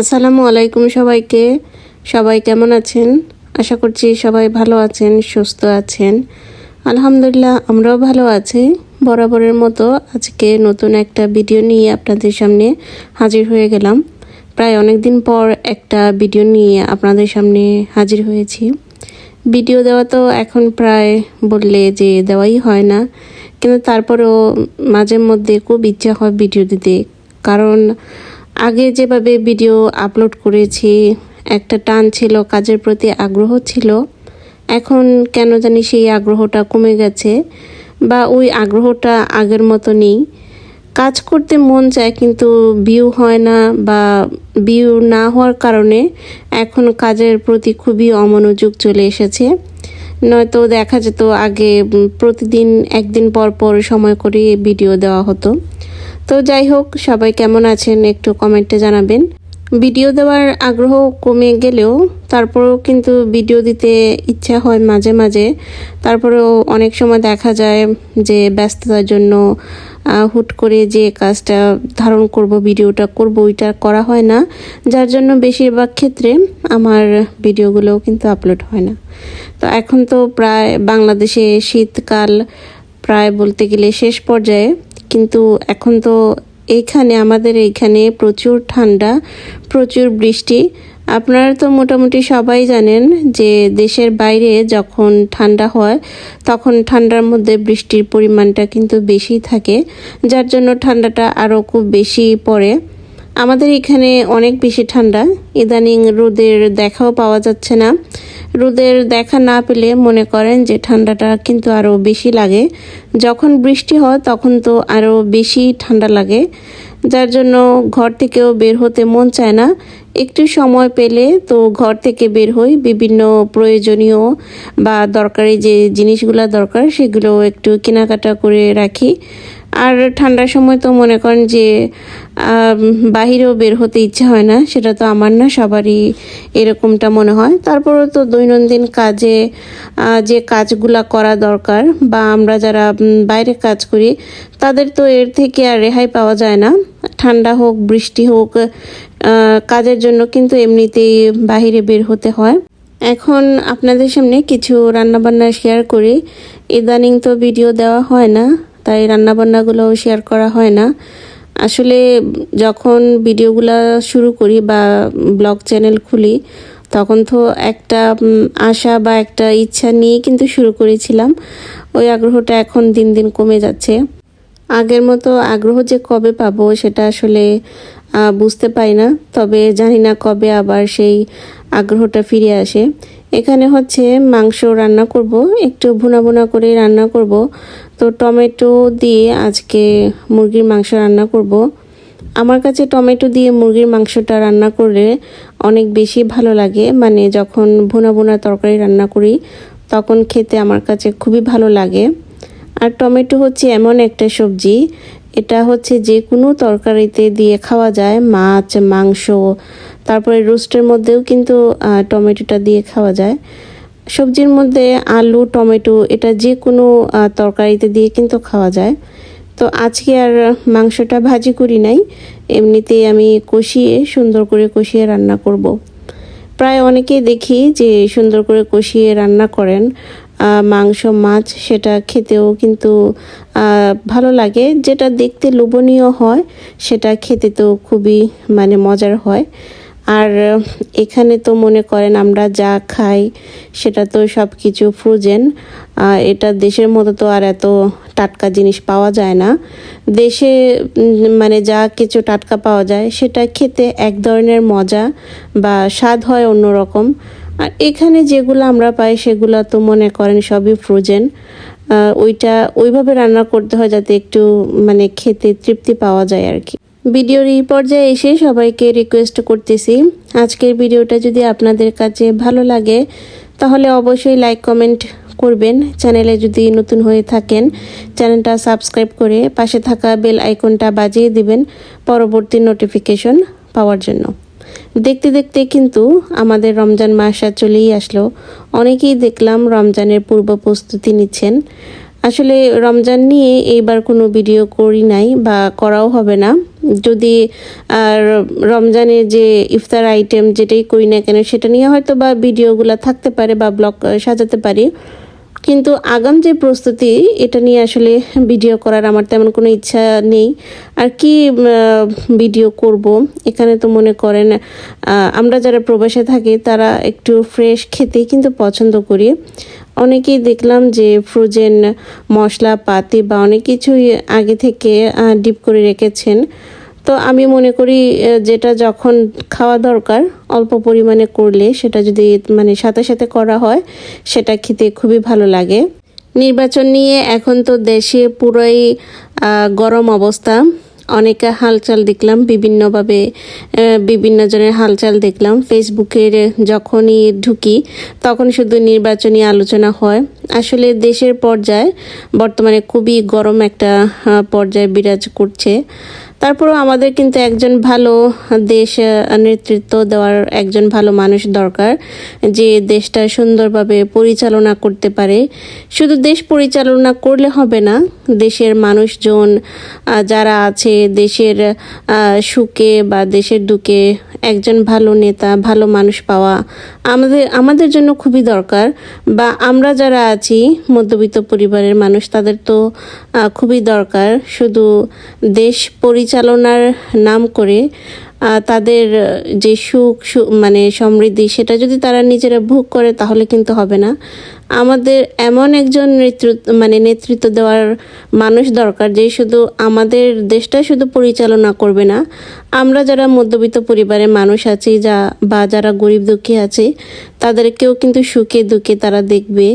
আসসালামু আলাইকুম সবাইকে। সবাই কেমন আছেন? আশা করছি সবাই ভালো আছেন, সুস্থ আছেন। আলহামদুলিল্লাহ, আমরাও ভালো আছি। বরাবরের মতো আজকে নতুন একটা ভিডিও নিয়ে আপনাদের সামনে হাজির হয়ে গেলাম। প্রায় অনেক দিন পর একটা ভিডিও নিয়ে আপনাদের সামনে হাজির হয়েছি। ভিডিও দেওয়া তো এখন প্রায় বললে যে দেওয়াই হয় না, কিন্তু তারপরেও মাঝে মধ্যে খুব ইচ্ছা হয় ভিডিও দিতে। কারণ আগে যেভাবে ভিডিও আপলোড করেছি, একটা টান ছিল, কাজের প্রতি আগ্রহ ছিল। এখন কেন জানি সেই আগ্রহটা কমে গেছে বা ওই আগ্রহটা আগের মতো নেই কাজ করতে মন চায় কিন্তু ভিউ হয় না বা ভিউ না হওয়ার কারণে এখন কাজের প্রতি খুবই অমনোযোগ চলে এসেছে। নয়তো দেখা যেত আগে প্রতিদিন একদিন পর পর সময় করে ভিডিও দেওয়া হতো। তো যাই হোক, সবাই কেমন আছেন একটু কমেন্টে জানাবেন। ভিডিও দেওয়ার আগ্রহ কমে গেলেও, তারপরেও কিন্তু ভিডিও দিতে ইচ্ছা হয় মাঝে মাঝে। তারপরেও অনেক সময় দেখা যায় যে ব্যস্ততার জন্য হুট করে যে কাজটা ধারণ করব, ভিডিওটা করব, ওইটা করা হয় না। যার জন্য বেশিরভাগ ক্ষেত্রে আমার ভিডিওগুলোও কিন্তু আপলোড হয় না। তো এখন তো প্রায় বাংলাদেশে শীতকাল প্রায় বলতে গেলে শেষ পর্যায়ে। কিন্তু এখন তো এইখানে, আমাদের এইখানে প্রচুর ঠান্ডা, প্রচুর বৃষ্টি। আপনারা তো মোটামুটি সবাই জানেন যে দেশের বাইরে যখন ঠান্ডা হয়, তখন ঠান্ডার মধ্যে বৃষ্টির পরিমাণটা কিন্তু বেশি থাকে, যার জন্য ঠান্ডাটা আরও খুব বেশি পড়ে। আমাদের এখানে অনেক বেশি ঠান্ডা। ইদানিং রোদের দেখাও পাওয়া যাচ্ছে না। রোদের দেখা না পেলে মনে করেন যে ঠান্ডাটা কিন্তু আরও বেশি লাগে। যখন বৃষ্টি হয়, তখন তো আরও বেশি ঠান্ডা লাগে। যার জন্য ঘর থেকেও বের হতে মন চায় না। একটু সময় পেলে তো ঘর থেকে বের হই। বিভিন্ন প্রয়োজনীয় বা দরকারি যে জিনিসগুলো দরকার, সেগুলো একটু কেনাকাটা করে রাখি। আর ঠান্ডার সময় তো মনে করেন যে বাহিরেও বের হতে ইচ্ছা হয় না, সেটা তো আমার না, সবারই এরকমটা মনে হয়। তারপরেও তো দৈনন্দিন কাজে যে কাজগুলা করা দরকার বা আমরা যারা বাইরে কাজ করি, তাদের তো এর থেকে আর রেহাই পাওয়া যায় না। ঠান্ডা হোক, বৃষ্টি হোক কাজের জন্য কিন্তু এমনিতেই বাহিরে বের হতে হয়। এখন আপনাদের সামনে কিছু রান্নাবান্না শেয়ার করি। ইদানিং তো ভিডিও দেওয়া হয় না। তাই রান্নাবান্নাগুলোও শেয়ার করা হয় না। আসলে যখন ভিডিওগুলো শুরু করি বা ব্লগ চ্যানেল খুলি, তখন তো একটা আশা বা একটা ইচ্ছা নিয়ে কিন্তু শুরু করেছিলাম। ওই আগ্রহটা এখন দিন দিন কমে যাচ্ছে। আগের মতো আগ্রহ যে কবে পাবো সেটা আসলে বুঝতে পারি না। তবে জানি না কবে আবার সেই আগ্রহটা ফিরে আসে। এখানে হচ্ছে মাংস রান্না করব, একটু ভুনা ভুনা করে রান্না করব। তো টমেটো দিয়ে আজকে মুরগির মাংস রান্না করব। আমার কাছে টমেটো দিয়ে মুরগির মাংসটা রান্না করলে অনেক বেশি ভালো লাগে। মানে যখন ভুনা ভুনা তরকারি রান্না করি, তখন খেতে আমার কাছে খুবই ভালো লাগে। আর টমেটো হচ্ছে এমন একটা সবজি, এটা হচ্ছে যে কোনো তরকারিতে দিয়ে খাওয়া যায়, মাছ, মাংস, তারপরে রোস্টের মধ্যেও কিন্তু টমেটোটা দিয়ে খাওয়া যায়। সবজির মধ্যে আলু, টমেটো, এটা যে কোনো তরকারিতে দিয়ে কিন্তু খাওয়া যায়। তো আজকে আর মাংসটা ভাজি করি নাই। এমনিতেই আমি কষিয়ে সুন্দর করে কষিয়ে রান্না করব। প্রায় অনেকেই দেখি যে সুন্দর করে কষিয়ে রান্না করেন। মাংস, মাছ, সেটা খেতেও কিন্তু ভালো লাগে। যেটা দেখতে লোভনীয় হয়, সেটা খেতে তো খুবই মানে মজার হয়। আর এখানে তো মনে করেন আমরা যা খাই সেটা তো সব কিছু ফ্রোজেন এটা দেশের মতো তো আর এত টাটকা জিনিস পাওয়া যায় না। দেশে মানে যা কিছু টাটকা পাওয়া যায় সেটা খেতে এক ধরনের মজা বা স্বাদ হয় অন্যরকম। আর এখানে যেগুলো আমরা পাই সেগুলো তো মনে করেন সবই ফ্রোজেন ওইটা ওইভাবে রান্না করতে হয় যাতে একটু মানে খেতে তৃপ্তি পাওয়া যায় আর কি। ভিডিওর এই পর্যায়ে এসে সবাইকে রিকোয়েস্ট করতেছি। আজকের ভিডিওটা যদি আপনাদের কাছে ভালো লাগে, তাহলে অবশ্যই লাইক কমেন্ট করবেন। চ্যানেলে যদি নতুন হয়ে থাকেন, চ্যানেলটা সাবস্ক্রাইব করে পাশে থাকা বেল আইকনটা বাজিয়ে দিবেন পরবর্তী নোটিফিকেশন পাওয়ার জন্য। দেখতে দেখতে কিন্তু আমাদের রমজান মাস চলেই আসলো। অনেকেই দেখলাম রমজানের পূর্ব প্রস্তুতি নিচ্ছেন। আসলে রমজান নিয়ে এইবার কোনো ভিডিও করি নাই বা করাও হবে না। যদি, আর রমজানের যে ইফতার আইটেম যেটাই করি না কেন, সেটা নিয়ে হয়তো বা ভিডিওগুলো থাকতে পারে বা ব্লগ সাজাতে পারি। কিন্তু আগাম যে প্রস্তুতি, এটা নিয়ে আসলে ভিডিও করার আমার তেমন কোনো ইচ্ছা নেই। আর কি ভিডিও করব? এখানে তো মনে করেন আমরা যারা প্রবাসে থাকি, তারা একটু ফ্রেশ খেতেই কিন্তু পছন্দ করি। অনেকেই দেখলাম যে ফ্রোজেন মশলা, পাতি বা অনেক কিছুই আগে থেকে ডিপ করে রেখেছেন। তো আমি মনে করি যেটা যখন খাওয়া দরকার, অল্প পরিমাণে করলে সেটা যদি মানে সাথে সাথে করা হয়, সেটা খেতে খুবই ভালো লাগে। নির্বাচন নিয়ে এখন তো দেশে পুরোই গরম অবস্থা। অনেকে হালচাল দেখলাম, বিভিন্নভাবে বিভিন্ন জনের হালচাল দেখলাম। ফেসবুকের যখনই ঢুকি, তখন শুধু নির্বাচনী আলোচনা হয়। আসলে দেশের পর্যায়ে বর্তমানে খুবই গরম একটা পর্যায়ে বিরাজ করছে। তারপরেও আমাদের কিন্তু একজন ভালো দেশ নেতৃত্ব দেওয়ার একজন ভালো মানুষ দরকার, যে দেশটা সুন্দরভাবে পরিচালনা করতে পারে। শুধু দেশ পরিচালনা করলে হবে না দেশের মানুষজন যারা আছে দেশের সুখে বা দেশের দুঃখে একজন ভালো নেতা, ভালো মানুষ পাওয়া আমাদের আমাদের জন্য খুবই দরকার বা আমরা যারা আছি, মধ্যবিত্ত পরিবারের মানুষ, তাদের তো খুবই দরকার। শুধু দেশ পরিচালনার নাম করে তাদের যে সুখ মানে সমৃদ্ধি, সেটা যদি তারা নিজেরা ভোগ করে, তাহলে কিন্তু হবে না। আমাদের এমন একজন নেতৃত্ব মানে নেতৃত্ব দেওয়ার মানুষ দরকার, যে শুধু আমাদের দেশটা শুধু পরিচালনা করবে না। আমরা যারা মধ্যবিত্ত পরিবারের মানুষ আছি, যা, বা যারা গরিব দুঃখী আছে, তাদেরকেও কিন্তু সুখে দুঃখে তারা দেখবে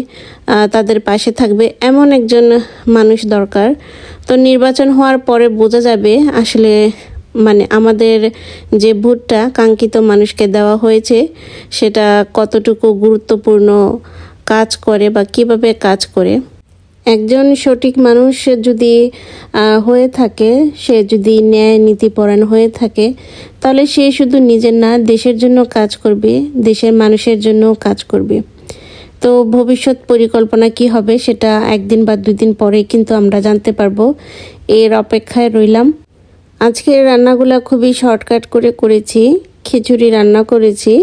তাদের পাশে থাকবে এমন একজন মানুষ দরকার। তো নির্বাচন হওয়ার পরে বোঝা যাবে আসলে মানে আমাদের যে ভোটটা কাঙ্ক্ষিত মানুষকে দেওয়া হয়েছে, সেটা কতটুকু গুরুত্বপূর্ণ কাজ করে বা কীভাবে কাজ করে? একজন সঠিক মানুষ যদি হয়ে থাকে, সে যদি ন্যায় নীতিপরায়ণ হয়ে থাকে, তাহলে সে শুধু নিজের না, দেশের জন্য কাজ করবে, দেশের মানুষের জন্য কাজ করবে। তো ভবিষ্যৎ পরিকল্পনা কি হবে সেটা একদিন বা দুই দিন পরে কিন্তু আমরা জানতে পারব। এর অপেক্ষায় রইলাম। আজকের রান্নাগুলো খুবই শর্টকাট করে করেছি, খিচুড়ি রান্না করেছি,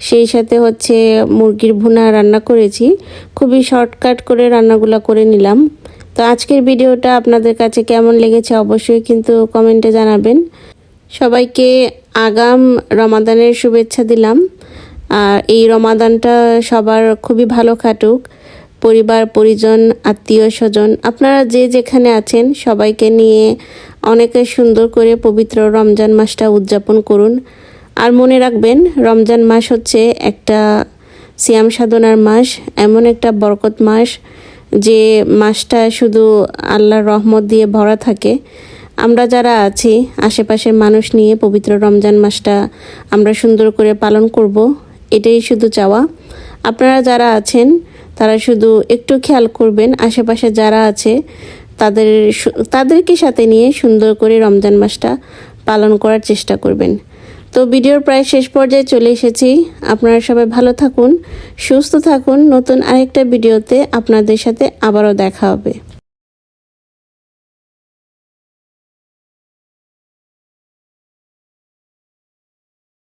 সেই সাথে হচ্ছে মুরগির ভুনা রান্না করেছি, খুবই শর্টকাট করে রান্নাগুলো করে নিলাম। তো আজকের ভিডিওটা আপনাদের কাছে কেমন লেগেছে অবশ্যই কিন্তু কমেন্টে জানাবেন। সবাইকে আগাম রমাদানের শুভেচ্ছা দিলাম। আর এই রমাদানটা সবার খুবই ভালো কাটুক। পরিবার, পরিজন আত্মীয় স্বজন আপনারা যে যেখানে আছেন সবাইকে নিয়ে অনেকে সুন্দর করে পবিত্র রমজান মাসটা উদযাপন করুন। আর মনে রাখবেন, রমজান মাস হচ্ছে একটা সিয়াম সাধনার মাস, এমন একটা বরকত মাস যে মাসটা শুধু আল্লাহর রহমত দিয়ে ভরা থাকে। আমরা যারা আছি, আশেপাশের মানুষ নিয়ে পবিত্র রমজান মাসটা আমরা সুন্দর করে পালন করব, এটাই শুধু চাওয়া। আপনারা যারা আছেন, তারা শুধু একটু খেয়াল করবেন, আশেপাশে যারা আছে তাদের তাদেরকে সাথে নিয়ে সুন্দর করে রমজান মাসটা পালন করার চেষ্টা করবেন। তো ভিডিওর প্রায় শেষ পর্যায়ে চলে এসেছি। আপনারা সবাই ভালো থাকুন, সুস্থ থাকুন। নতুন আরেকটা ভিডিওতে আপনাদের সাথে আবারও দেখা হবে।